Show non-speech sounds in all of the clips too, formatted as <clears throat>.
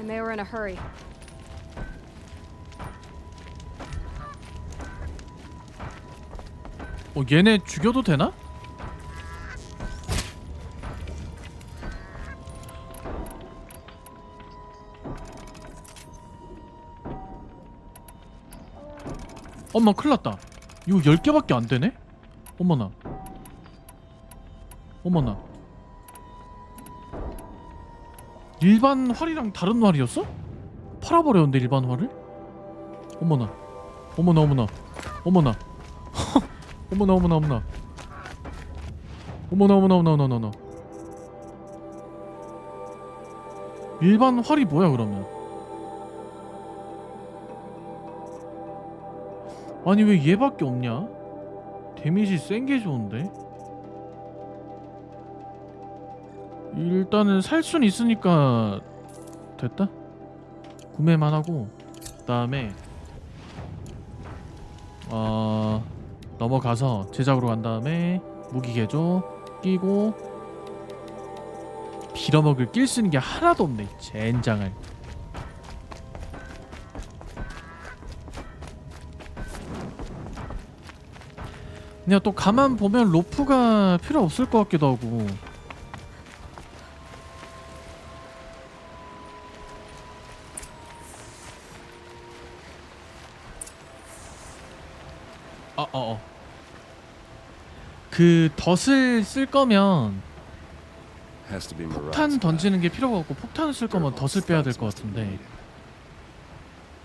and they were in a hurry. 어 얘네 죽여도 되나? 엄마 큰일 났다 이거 10개밖에 안 되네? 어머나 어머나 일반 활이랑 다른 활이었어? 팔아버렸는데 일반 활을? 어머나. 어머나 어머나. 어머나. <laughs> 어머나 어머나 어머나. 어머나 어머나 어머나 어머나 어머나. 일반 활이 뭐야 그러면? 아니 왜 얘밖에 없냐? 데미지 센 게 좋은데 일단은 살 순 있으니까 됐다. 구매만 하고 그 다음에 어 넘어가서 제작으로 간 다음에 무기 개조 끼고 빌어먹을 낄 쓰는 게 하나도 없네 젠장을. 그냥 또 가만 보면 로프가 필요 없을 것 같기도 하고 그 덫을 쓸 거면 Has to be 폭탄 Murat's. 던지는 게 필요가 없고 폭탄을 쓸 거면 덫을 빼야 될 것 같은데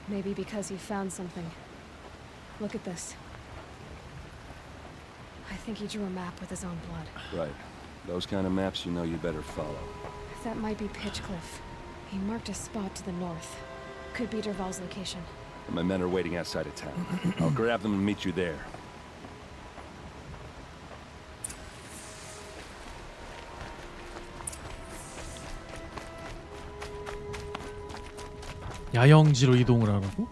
Maybe because he found something. Look at this. I think he drew a map with his own blood. Right. Those kind of maps you know you better follow. That might be Pitchcliff. He marked a spot to the north. Could be Derval's location. My men are waiting outside of town. I'll grab them and meet you there. 야영지로 이동을 하라고?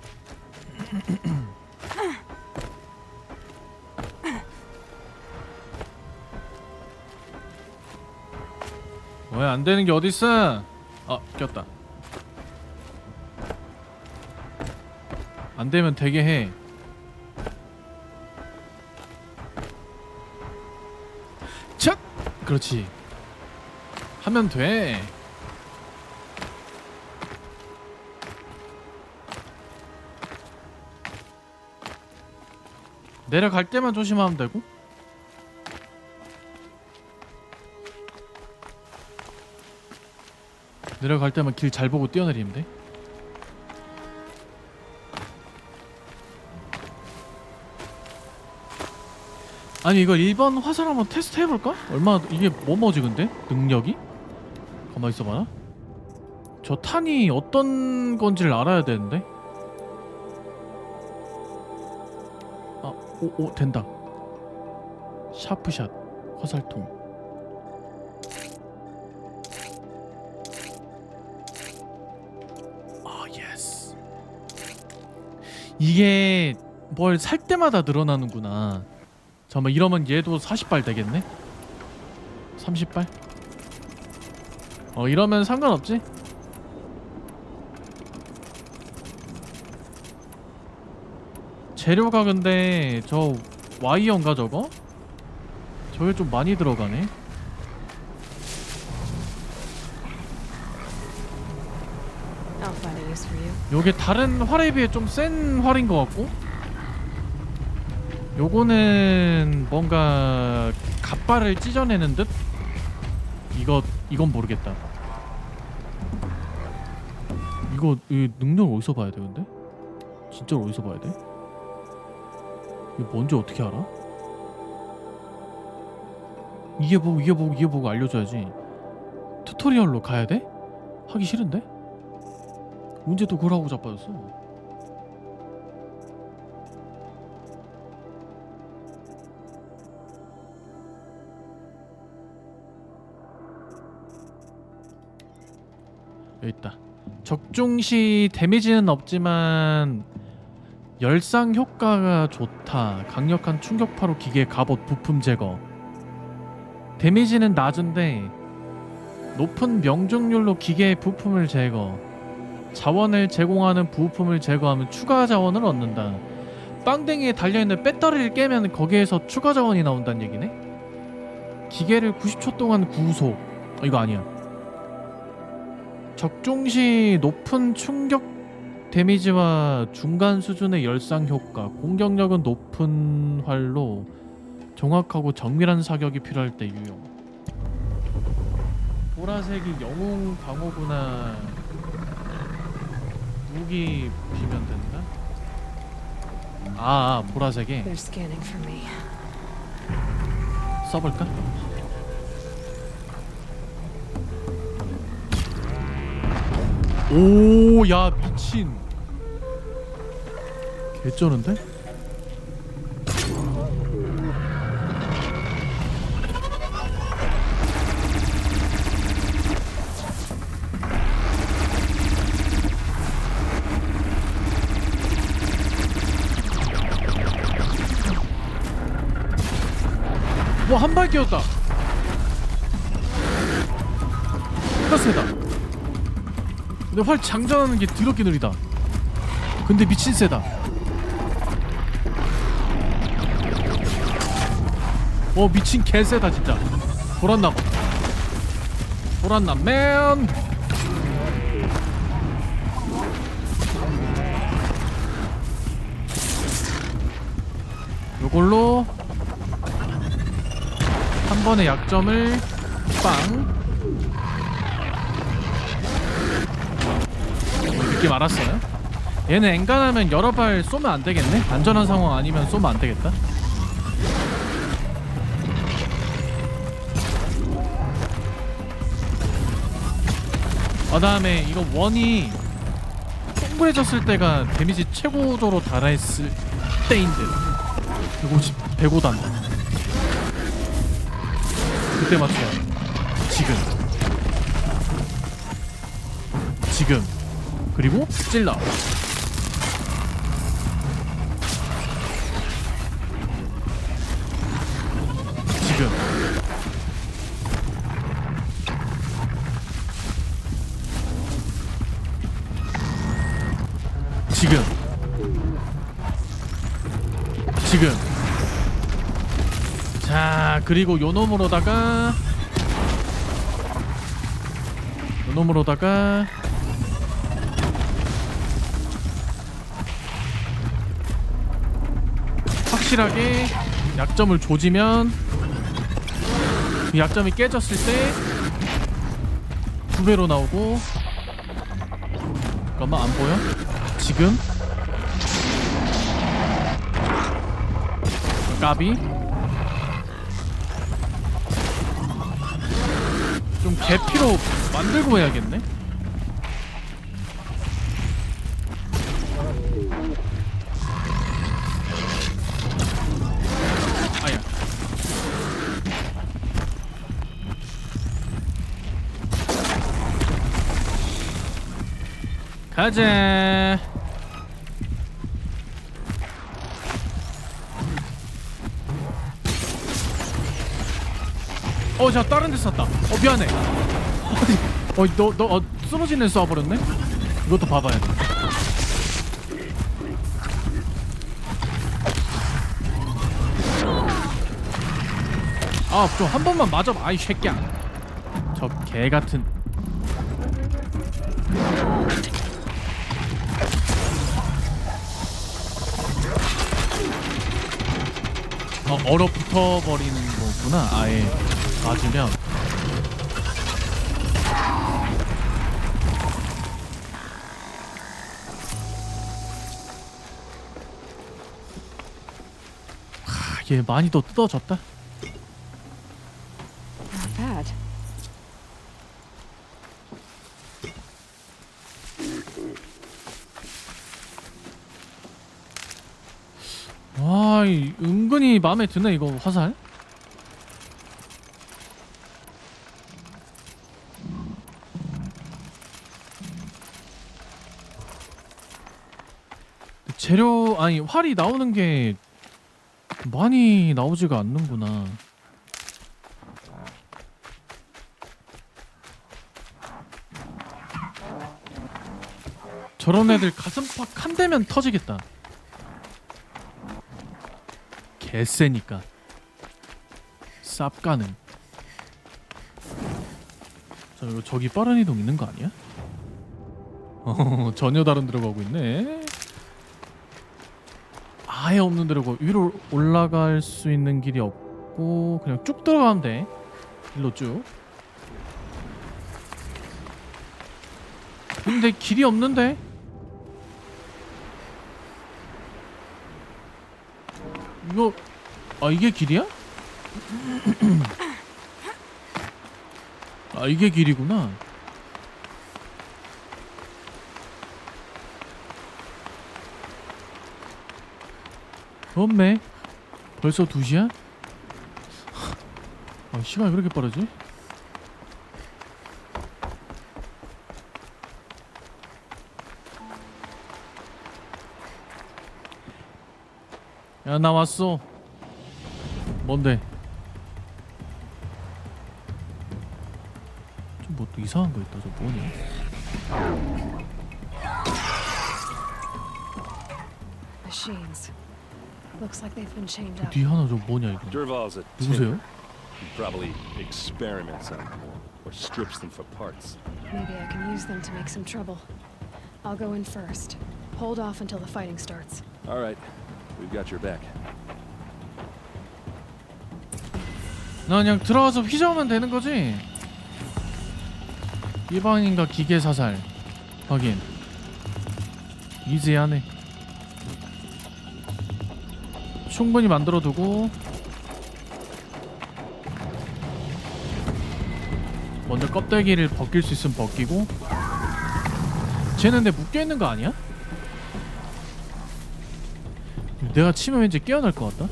왜 안 되는 게 어딨어? 아 꼈다. 안 되면 되게 해. 첫 그렇지. 하면 돼. 내려갈 때만 조심하면 되고. 내려갈 때만 길 잘 보고 뛰어내리면 돼. 아니 이거 1번 화살 한번 테스트 해볼까? 얼마 이게 뭐 뭐지 근데? 능력이? 가만 있어봐라 저 탄이 어떤 건지를 알아야 되는데 오, 오, 된다. 샤프샷, 화살통. 아, 예스. 이게 뭘 살 때마다 늘어나는구나. 잠깐만, 이러면 얘도 40발 되겠네? 30발? 어, 이러면 상관없지? 재료가 근데 저 와이어인가 저거? 저게 좀 많이 들어가네. 요게 다른 활에 비해 좀 센 활인 것 같고 요거는 뭔가 갑발을 찢어내는 듯? 이거 이건 모르겠다 이거 이 능력 어디서 봐야 돼 근데? 진짜로 어디서 봐야 돼? 이게 뭔지 어떻게 알아? 이게 보고 이게 보고 이게 보고 알려줘야지 튜토리얼로 가야 돼? 하기 싫은데? 또 그러고 자빠졌어? 여기 있다. 적중 시 데미지는 없지만 열상 효과가 좋다. 강력한 충격파로 기계 갑옷 부품 제거. 데미지는 낮은데 높은 명중률로 기계의 부품을 제거. 자원을 제공하는 부품을 제거하면 추가 자원을 얻는다. 빵댕이에 달려있는 배터리를 깨면 거기에서 추가 자원이 나온다는 얘기네? 기계를 90초 동안 구속. 어, 이거 아니야. 적중 시 높은 충격 데미지와 중간 수준의 열상 효과, 공격력은 높은 활로 정확하고 정밀한 사격이 필요할 때 유용. 보라색이 영웅 방어구나 무기 비면 된다. 아, 아 보라색이 me. 써볼까? 오, 야 미친. 개쩌는데? 와, 한 발 끼웠다. 진짜 세다. 근데 활 장전하는 게 더럽게 느리다. 근데 미친 세다. 어 미친 개 세다 진짜. 보란남. 보란남 맨. 요걸로 한 번의 약점을 빵 느낌 알았어요? 얘는 엔간하면 여러 발 쏘면 안 되겠네? 안전한 상황 아니면 쏘면 안 되겠다. 그 다음에 이거 원이 동그래졌을 때가 데미지 최고도로 달아있을 때인데. 150, 105단. 그때 맞춰야 돼. 지금. 지금. 그리고 찔러 지금. 지금. 자 그리고 요 놈으로다가. 요 놈으로다가. 확실하게 약점을 조지면 그 약점이 깨졌을 때 두 배로 나오고. 잠깐만 안 보여? 지금? 까비? 좀 개피로 만들고 해야겠네? 가자 어, 자 다른 데 쐈다. 어, 미안해. 어, 너, 너, 어, 쓰러지는 애 쏴버렸네? 이것도 봐봐야 돼. 아, 좀 한 번만 맞아봐. 아이, 새끼야. 저 개 같은. 어, 얼어 붙어 버리는 거구나. 아예 맞으면. 하, 얘 많이 더 뜯어졌다. 와, 이 은근히 마음에 드네 이거 화살. 재료 아니 활이 나오는 게 많이 나오지가 않는구나. 저런 애들 가슴팍 한 대면 터지겠다. 개쎄니까. 쌉 가능. 자, 이거 저기 빠른 이동 있는 거 아니야? 어, <laughs> 전혀 다른 데로 가고 있네. 아예 없는 데로 가. 위로 올라갈 수 있는 길이 없고 그냥 쭉 들어가면 돼. 일로 쭉. 근데 길이 없는데? 이거 아 이게 길이야? <clears throat> 아 이게 길이구나. 없네. 벌써 2시야? 아, 시간이 왜 이렇게 빠르지? 야, 나 왔어. 뭔데? 좀뭐 또 이상한 거 있다. 저 뭐냐? Looks like they've been chained 저 up. 뒤 하나 저 뭐냐 이거? Derval's a 누구세요? He probably experiments on them or strips them for parts. Maybe I can use them to make some trouble. I'll go in first. Hold off until the fighting starts. All right, we've got your back. 나 그냥 들어가서 휘저으면 되는 거지? 일반인과 기계 사살 확인 이지하네 충분히 만들어두고 먼저 껍데기를 벗길 수 있으면 벗기고 쟤는 근데 묶여있는 거 아니야? 내가 치면 왠지 깨어날 것 같다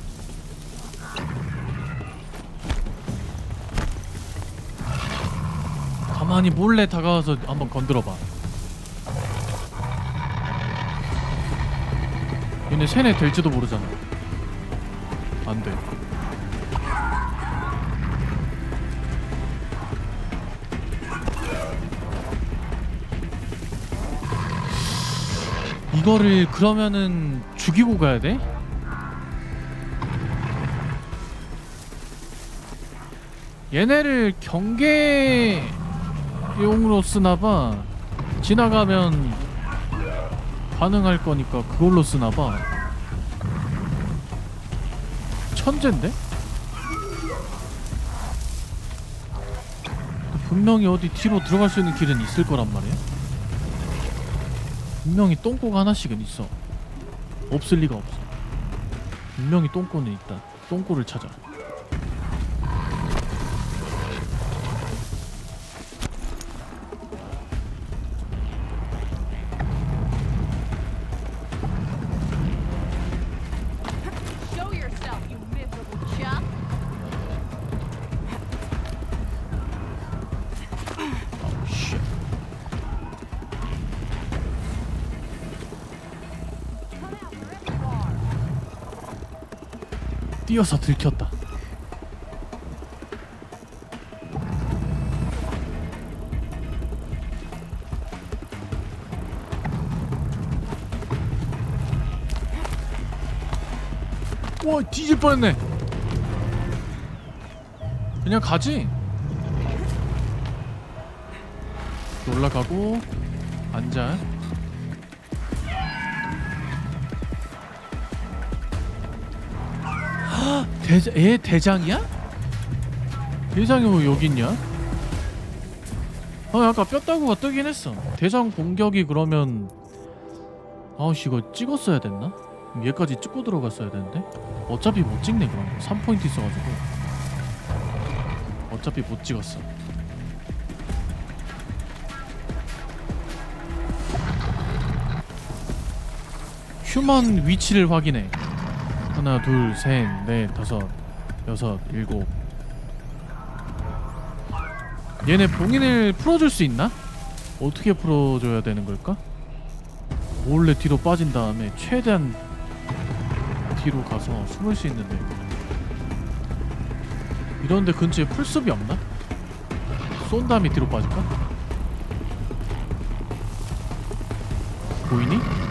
가만히 몰래 다가와서 한번 건드려봐. 얘네 세뇌 될지도 모르잖아. 안 돼. 이거를 그러면은 죽이고 가야 돼? 얘네를 경계용으로 쓰나봐 지나가면 반응할 거니까 그걸로 쓰나봐 천재인데? 분명히 어디 뒤로 들어갈 수 있는 길은 있을 거란 말이야. 분명히 똥꼬가 하나씩은 있어. 없을 리가 없어. 분명히 똥꼬는 있다. 똥꼬를 찾아 뛰어서 들켰다. 와 뒤질 뻔했네. 그냥 가지. 올라가고 앉아. 대장 얘 대장이야? 대장이 왜 여기 있냐? 아 아까 뼈다구가 뜨긴 했어. 대장 공격이 그러면 아우씨 이거 찍었어야 됐나? 얘까지 찍고 들어갔어야 되는데 어차피 못 찍네 그럼 3포인트 있어가지고 어차피 못 찍었어. 휴먼 위치를 확인해. 하나, 둘, 셋, 넷, 다섯, 여섯, 일곱. 얘네 봉인을 풀어줄 수 있나? 어떻게 풀어줘야 되는 걸까? 몰래 뒤로 빠진 다음에 최대한 뒤로 가서 숨을 수 있는데 이런데 근처에 풀숲이 없나? 쏜 다음에 뒤로 빠질까? 보이니?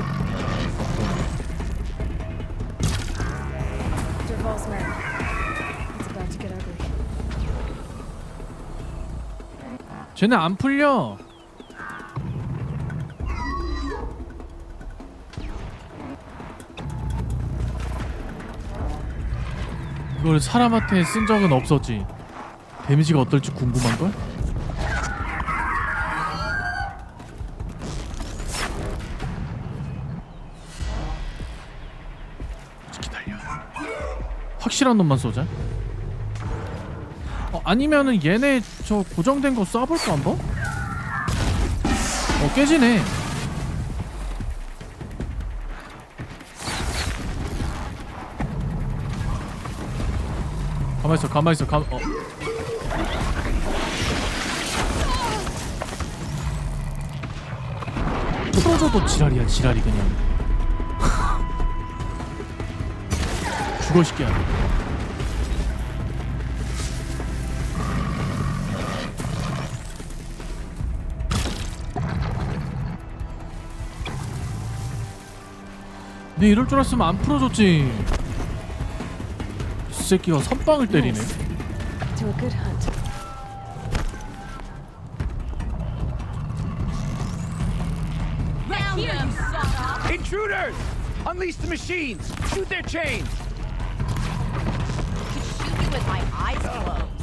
쟤네 안 풀려. 이걸 사람한테 쓴 적은 없었지. 데미지가 어떨지 궁금한 걸? 기다려. 확실한 놈만 쏘자. 어, 아니면은 얘네 저 고정된 거 쏴볼까 한번? 어 깨지네 가만있어 가만있어 가 어. 풀어줘도 지랄이야 지랄이 그냥 <laughs> 죽어 싶게 하네 네 이럴 줄 알았으면 안 풀어줬지 이 새끼가 선빵을 때리네. To a good hunt. Round them, sucker! Intruders! Unleash the machines! Shoot their chains! Could shoot you with my eyes closed.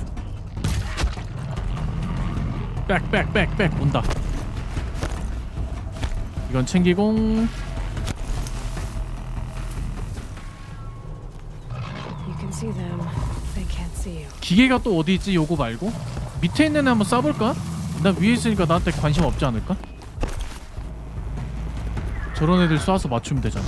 빽빽빽빽 온다 이건 챙기고 You can see them. They you. 기계가 또 어디 있지 요거 말고 밑에 있는 애 한번 쏴볼까? 나 위에 있으니까 나한테 관심 없지 않을까? 저런 애들 쏴서 맞추면 되잖아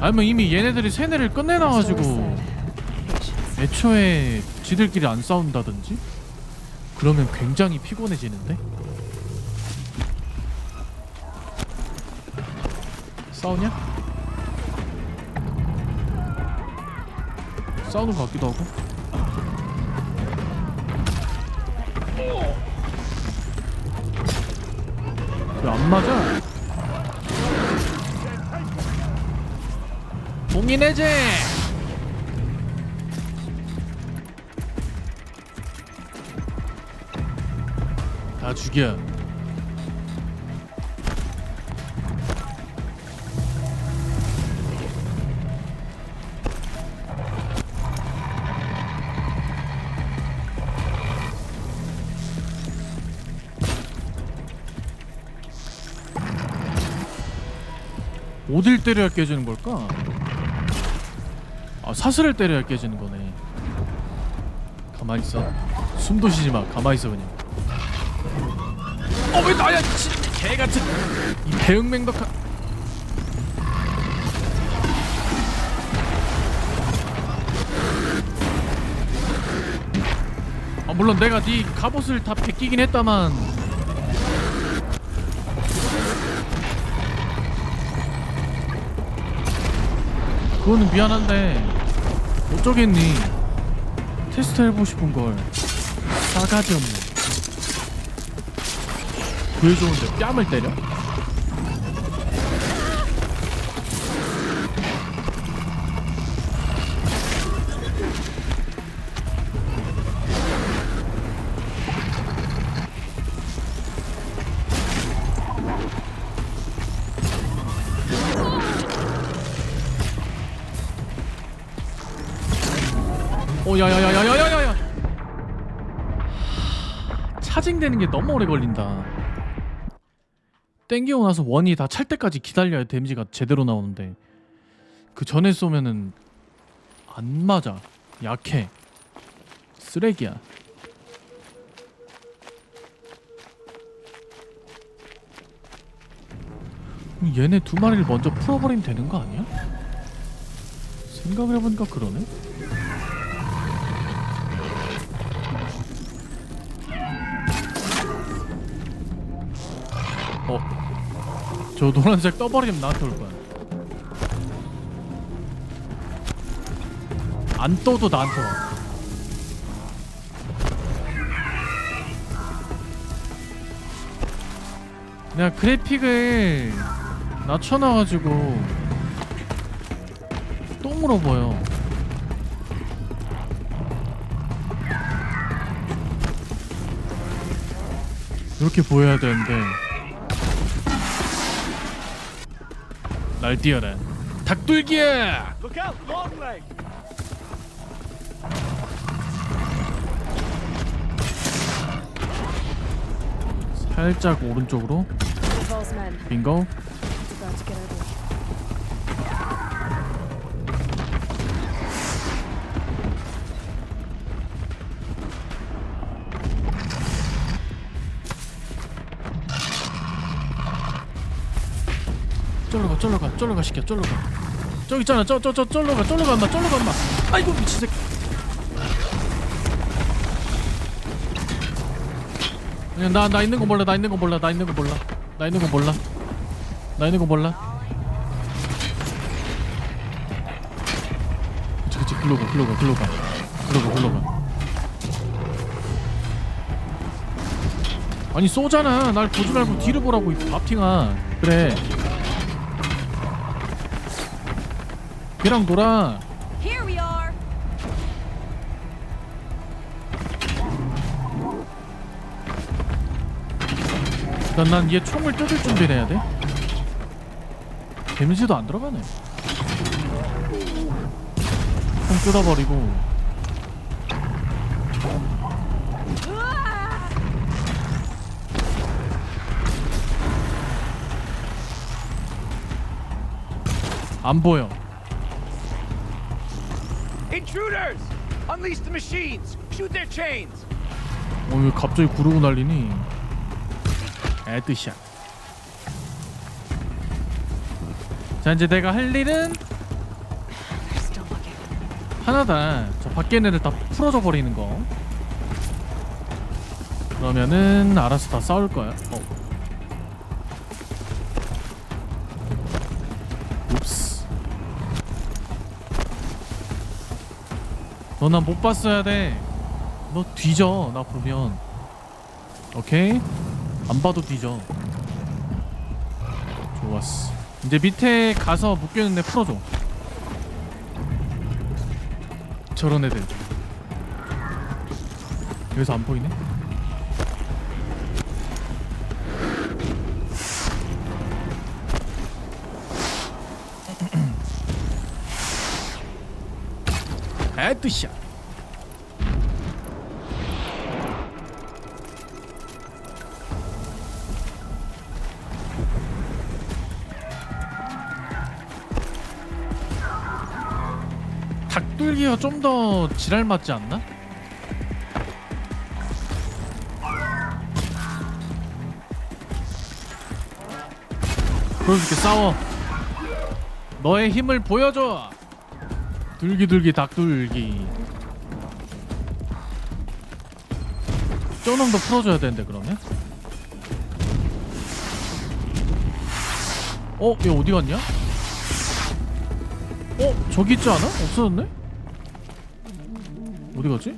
아니면 이미 얘네들이 세뇌를 끝내놔가지고 said. Patience. 애초에 지들끼리 안 싸운다든지 그러면 굉장히 피곤해지는데 싸우냐? 싸우는 것 같기도 하고 왜 안 맞아? 봉인해제! 다 죽여. 어딜 때려야 깨지는 걸까? 아 사슬을 때려야 깨지는 거네. 가만히 있어. 숨도 쉬지 마. 가만히 있어 그냥. 어 왜 나야 진짜 개 같은 이 배응맹덕한 아 물론 내가 네 갑옷을 다 베끼긴 했다만 그거는 미안한데 어쩌겠니? 테스트 해보고 싶은 걸. 싸가지 없네 구해줬는데 뺨을 때려? 차징되는 게 너무 오래 걸린다. 땡기고 나서 원이 다 찰 때까지 기다려야 데미지가 제대로 나오는데 그 전에 쏘면은 안 맞아. 약해. 쓰레기야. 얘네 두 마리를 먼저 풀어버리면 되는 거 아니야? 생각을 해보니까 그러네 저 노란색 떠버리면 나한테 올 거야. 안 떠도 나한테 와. 내가 그래픽을 낮춰놔가지고 똥으로 보여. 이렇게 보여야 되는데. 날 뛰어라 닭둘기야 Look out, long leg! 살짝 오른쪽으로. 빙고 가 쫄러 가 쫄러 가 시켜 쫄러 가. 저기 있잖아 저저저 쫄러 가 쫄러 가마 쫄러 가마 아이고 미친 새끼. 그냥 나 나 있는 거 몰라 나 있는 거 몰라 나 있는 거 몰라. 나 있는 거 몰라. 나 있는 거 몰라. 그치 그치 글로 가 글로 가 글로 가. 글로 가 글로 가. 아니 쏘잖아. 날 보지 말고 뒤를 보라고 이 밥팅아. 그래 걔랑 놀아. Here we are. 난얘 총을 뜯을 준비를 해야 돼. 데미지도 안 들어가네. 총 뜯어버리고. 안 보여 Intruders! Unleash the machines! Shoot their chains! 어, 왜 갑자기 구르고 날리니? 에드샷. 자, 이제 내가 할 일은. 하나다. 저 밖에 애들 다 풀어져 버리는 거. 그러면은 알아서 다 싸울 거야. 어. 너 나 못 봤어야 돼. 너 뒤져. 나 보면. 오케이? 안 봐도 뒤져. 좋았어. 이제 밑에 가서 묶여 있는 애 풀어줘. 저런 애들. 여기서 안 보이네? 헤드샷. 닭둘기가 좀 더 지랄 맞지 않나? 보여줄게 싸워 너의 힘을 보여줘 둘기둘기 닭둘기 쪼놈도 풀어줘야 되는데 그러면 어? 얘 어디 갔냐? 어? 저기 있지 않아? 없어졌네? 어디 갔지?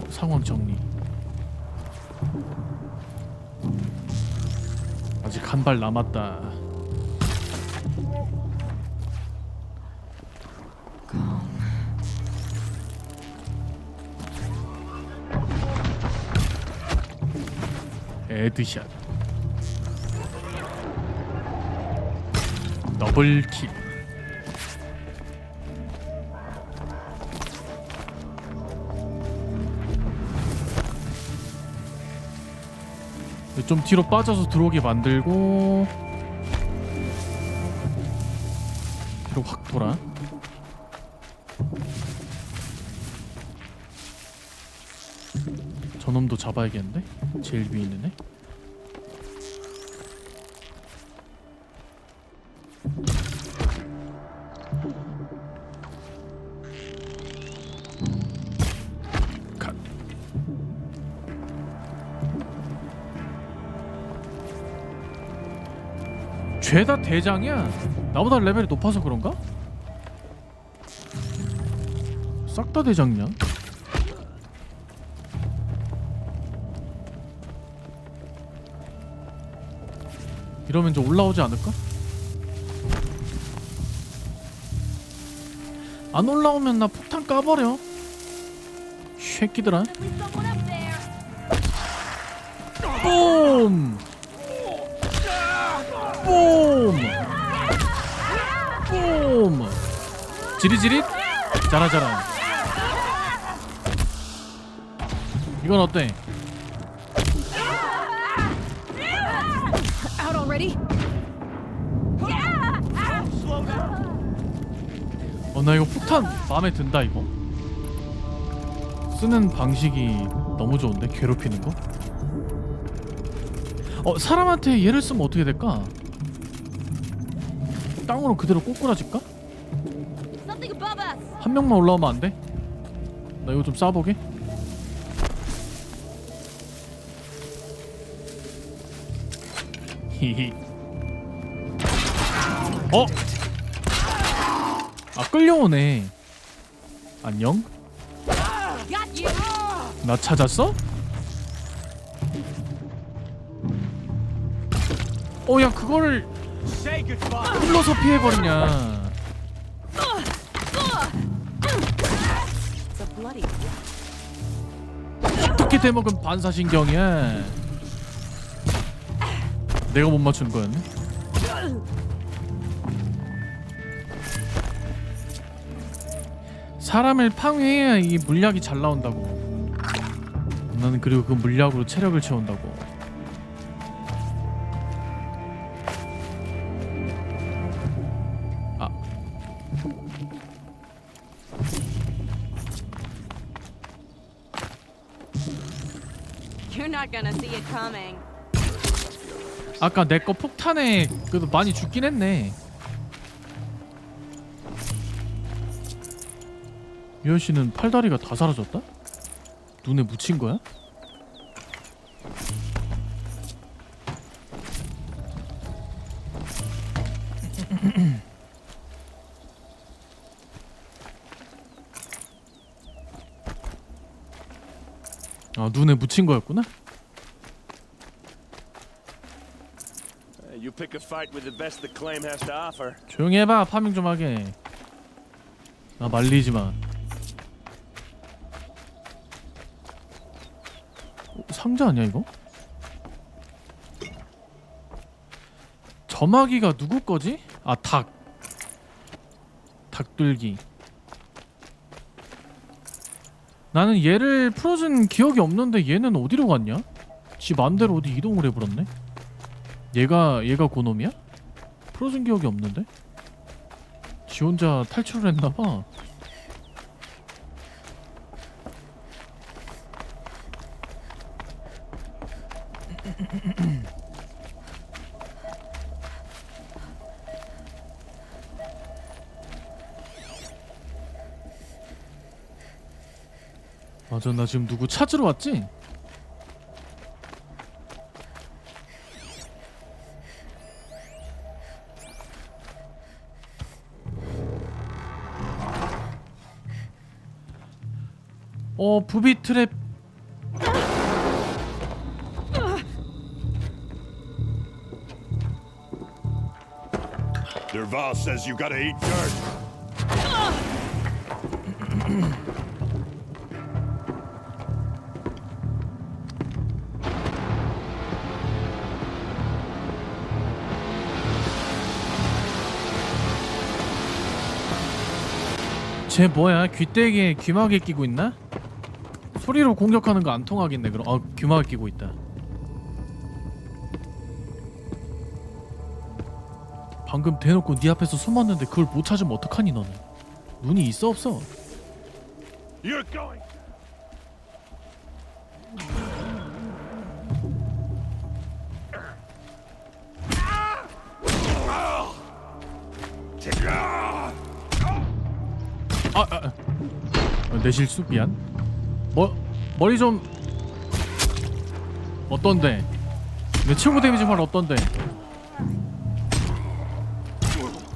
어, 상황 정리 한 발 남았다. 헤드샷. 더블킬 좀 뒤로 빠져서 들어오게 만들고 뒤로 확 돌아 저놈도 잡아야겠는데? 제일 위에 있는 애 죄다 대장이야 나보다 레벨이 높아서 그런가? 싹 다 대장이야 이러면 이제 올라오지 않을까? 안 올라오면 나 폭탄 까버려 쉐끼들아. 뿜! 뿜! 뿜! 지리지릿? 자라자라 이건 어때? Out already? 어 나 이거 폭탄 마음에 든다 이거 쓰는 방식이 너무 좋은데 괴롭히는 거? 어 사람한테 얘를 쓰면 어떻게 될까? 땅으로 그대로 꼬꾸라질까? 한 명만 올라오면 안 돼? 나 이거 좀 쏴보게 히히 어? 아 끌려오네 안녕? 나 찾았어? 어 야 그거를. 흘러서 피해버리냐. 어떻게 대먹은 반사신경이야? 내가 못 맞추는 거였네 사람을 방해해야 이 물약이 잘 나온다고. 나는 그리고 그 물약으로 체력을 채운다고 아까 내 거 폭탄에 그래도 많이 죽긴 했네. 유현 씨는 팔다리가 다 사라졌다? 눈에 묻힌 거야? <clears throat> 아 눈에 묻힌 거였구나? You pick a fight with the best the claim has to offer. 조용히 해봐 파밍 좀 하게 나 말리지 마 어, 상자 아니야 이거? 점화기가 누구 거지? 아 닭 닭들기 나는 얘를 풀어준 기억이 없는데 얘는 어디로 갔냐? 지 맘대로 어디 이동을 해버렸네 얘가 얘가 고놈이야? 풀어준 기억이 없는데? 지 혼자 탈출을 했나봐 맞아 나 지금 누구 찾으러 왔지? 어 부비 트랩 Derval says you gotta eat dirt. 쟤 뭐야 귀때기에 귀마개 끼고 있나? 소리로 공격하는 거 안 통하겠네 그럼 어 귀마개 끼고 있다 방금 대놓고 네 앞에서 숨었는데 그걸 못 찾으면 어떡하니 너는 눈이 있어 없어? 아, 아, 아. 어, 내 실수 미안. 뭐 머리 좀 어떤데? 내 친구 데미지 활 어떤데?